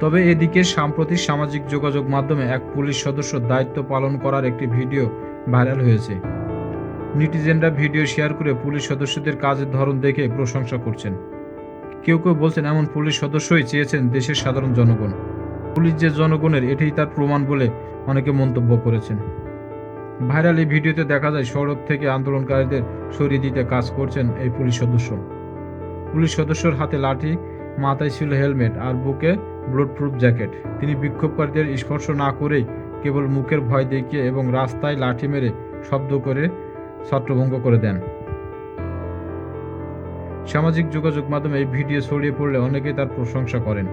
তবে এদিকে সাম্প্রতিক সামাজিক যোগাযোগ মাধ্যমে এক পুলিশ সদস্য দায়িত্ব পালন করার একটি ভিডিও ভাইরাল হয়েছে। নেটিজেনরা ভিডিও শেয়ার করে পুলিশ সদস্যদের কাজের ধরন দেখে প্রশংসা করছেন। কেউ কেউ বলছেন, এমন পুলিশ সদস্যই চেয়েছেন দেশের সাধারণ জনগণ। পুলিশ যে জনগণের, এটাই তার প্রমাণ বলে অনেকে মন্তব্য করেছেন। ভাইরাল এই ভিডিওতে দেখা যায় সড়ক থেকে আন্দোলনকারীদের সরিয়ে দিতে কাজ করছেন এই পুলিশ সদস্য। পুলিশ সদস্যর হাতে লাঠি, মাথায় ছিল হেলমেট আর বুকে ব্লুট প্রুফ জ্যাকেট তিনি বিক্ষোভকারীদের স্পর্শ না করেই কেবল মুখের ভয় দেখিয়ে এবং রাস্তায় লাঠি মেরে শব্দ করে ছত্রভঙ্গ করে দেন। সামাজিক যোগাযোগ মাধ্যমে এই ভিডিও ছড়িয়ে পড়লে অনেকেই তার প্রশংসা করেন।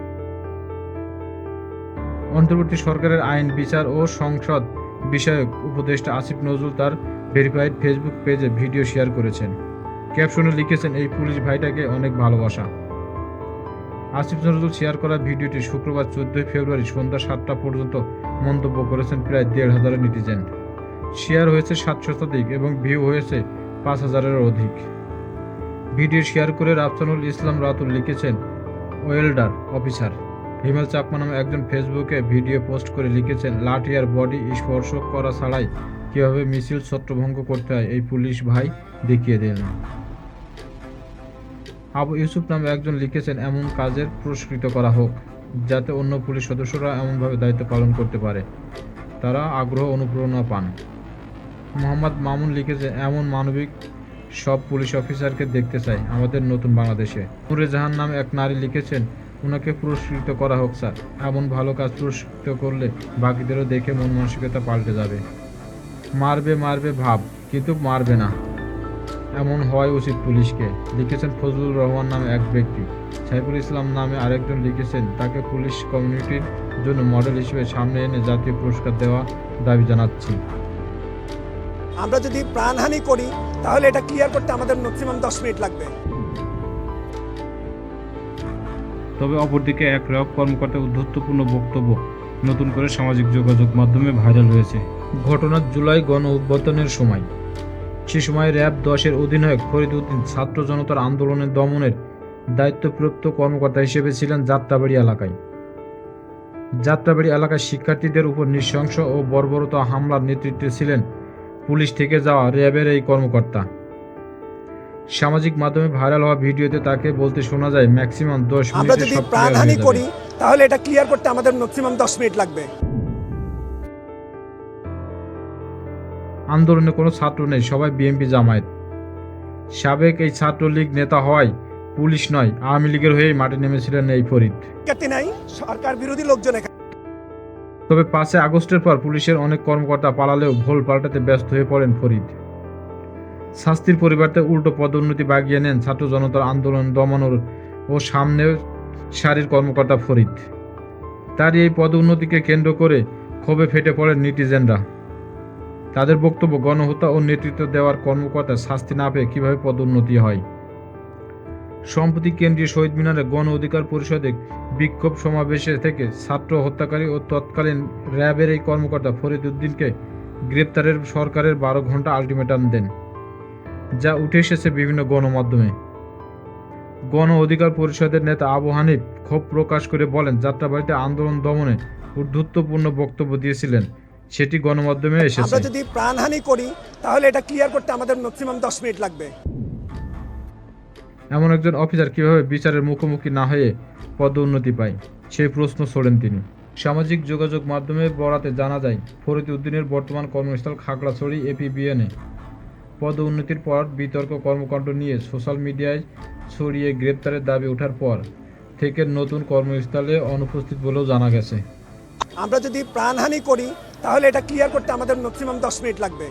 অন্তর্বর্তী সরকারের আইন, বিচার ও সংসদ বিষয়ক উপদেষ্টা আসিফ নজরুল তার ভেরিফাইড ফেসবুক পেজে ভিডিও শেয়ার করেছেন। ক্যাপশনে লিখেছেন, এই পুলিশ ভাইটাকে অনেক ভালোবাসা। আসিফ নজরুল শেয়ার করা ভিডিওটি শুক্রবার চোদ্দই ফেব্রুয়ারি সন্ধ্যা সাতটা পর্যন্ত মন্তব্য করেছেন প্রায় দেড় হাজারের নেটিজেন শেয়ার হয়েছে সাত শতাধিক এবং ভিউ হয়েছে পাঁচ হাজারের অধিক। ভিডিও শেয়ার করে রাফসানুল ইসলাম রাতুল লিখেছেন, ওয়েল্ডার, অফিসার। হিমেল চাকমা নামে একজন ফেসবুকে ভিডিও পোস্ট করে লিখেছেন লাঠি আর বডি স্পর্শ করা ছাড়াই কীভাবে মিছিল ছত্রভঙ্গ করতে হয়, এই পুলিশ ভাই দেখিয়ে দিলেন। আবু ইউসুফ নামে একজন লিখেছেন, এমন কাজের পুরস্কৃত করা হোক, যাতে অন্য পুলিশ সদস্যরা এমনভাবে দায়িত্ব পালন করতে পারে। তারা আগ্রহ অনুপ্রেরণা পান। মোহাম্মদ মামুন লিখেছে এমন মানবিক সব পুলিশ অফিসারকে দেখতে চাই, আমাদের নতুন বাংলাদেশে। নুরে জাহান নামে এক নারী লিখেছেন ওনাকে পুরস্কৃত করা হোক, স্যার। এমন ভালো কাজ পুরস্কৃত করলে বাকিদেরও দেখে মন মানসিকতা পাল্টে যাবে। মারবে মারবে ভাব, কিন্তু মারবে না। এমন হওয়াই উচিত পুলিশকে। লিখেছেন ফজলুর রহমান নামে এক ব্যক্তি। সাইফুল ইসলাম নামে আরেকজন লিখেছেন, তাকে পুলিশ কমিউনিটির জন্য মডেল হিসেবে সামনে এনে জাতীয় পুরস্কার দেওয়া দাবি জানাচ্ছি। আমরা যদি প্রাণহানি করি, তাহলে এটা ক্লিয়ার করতে আমাদের ম্যাক্সিমাম দশ মিনিট লাগবে। তবে অপরদিকে এক র্যাব কর্মকর্তার উদ্ধত্তপূর্ণ বক্তব্য নতুন করে সামাজিক যোগাযোগ মাধ্যমে ভাইরাল হয়েছে। ঘটনা জুলাই গণ উদ্বোধনের সময়। সে সময় র্যাব দশের অধিনায়ক ফরিদ উদ্দিন ছাত্র জনতার আন্দোলনের দমনের দায়িত্বপ্রাপ্ত কর্মকর্তা হিসেবে ছিলেন যাত্রাবাড়ি এলাকায়। যাত্রাবাড়ি এলাকায় শিক্ষার্থীদের উপর নৃশংস ও বর্বরতা হামলার নেতৃত্বে ছিলেন পুলিশ থেকে যাওয়া র্যাবের এই কর্মকর্তা। সামাজিক মাধ্যমে ভাইরাল হওয়া ভিডিওতে তাকে বলতে শোনা যায় ম্যাক্সিমাম দশ মিনিট আমরা যদি প্রাণহানি করি তাহলে এটা ক্লিয়ার করতে আমাদের ম্যাক্সিমাম দশ মিনিট লাগবে। আন্দোলনে কোনো ছাত্র নেই সবাই বিএনপি জামায়াত। সাবেক এই ছাত্রলীগ নেতা হওয়ায় পুলিশ নয় আওয়ামী লীগের হয়েই মাঠে নেমেছিলেন এই ফরিদ। নাই সরকার বিরোধী লোকজন তবে পাঁচে আগস্টের পর পুলিশের অনেক কর্মকর্তা পালালেও ভোল পাল্টাতে ব্যস্ত হয়ে পড়েন ফরিদ। শাস্তির পরিবর্তে উল্টো পদোন্নতি বাগিয়ে নেন ছাত্র জনতার আন্দোলন দমানোর ও সামনে সারির কর্মকর্তা ফরিদ। তার এই পদোন্নতিকে কেন্দ্র করে ক্ষোভে ফেটে পড়েন নিটিজেনরা। তাদের বক্তব্য, গণহত্যা ও নেতৃত্ব দেওয়ার কর্মকর্তা শাস্তি না পেয়ে কীভাবে পদোন্নতি হয়? সম্প্রতি কেন্দ্রীয় শহীদ মিনারে গণ অধিকার পরিষদে বিক্ষোভ সমাবেশে থেকে ছাত্র হত্যাকারী ও তৎকালীন র্যাবের এই কর্মকর্তা ফরিদ উদ্দিনকে গ্রেপ্তারের সরকারের বারো ঘণ্টা আলটিমেটাম দেন। যা উঠে এসেছে বিভিন্ন গণমাধ্যমে। গণ অধিকার পরিষদের নেতা আবু হানিফ ক্ষোভ প্রকাশ করে বলেন যাত্রাবাড়িতে আন্দোলন দমনে ঊর্ধ্বত্বপূর্ণ বক্তব্য দিয়েছিলেন। সেটি গণমাধ্যমে এসেছে। আমরা যদি প্রাণহানি করি তাহলে এটা ক্লিয়ার করতে আমাদের ম্যাক্সিমাম দশ মিনিট লাগবে। এমন একজন অফিসার কীভাবে বিচারের মুখোমুখি না হয়ে পদোন্নতি পায়? সেই প্রশ্ন ছোড়েন তিনি। সামাজিক যোগাযোগ মাধ্যমে বরাতে জানা যায় ফরিদ উদ্দিনের বর্তমান কর্মস্থল খাগড়াছড়ি এপিবিএনে পদ উন্নতির পর বিতর্ক কর্মকাণ্ড নিয়ে সোশ্যাল মিডিয়ায় ছড়িয়ে গ্রেপ্তারের দাবি ওঠার পর থেকে নতুন কর্মস্থলে অনুপস্থিত বলেও জানা গেছে। আমরা যদি প্রাণহানি করি, তাহলে এটা ক্লিয়ার করতে আমাদের ম্যাক্সিমাম দশ মিনিট লাগবে।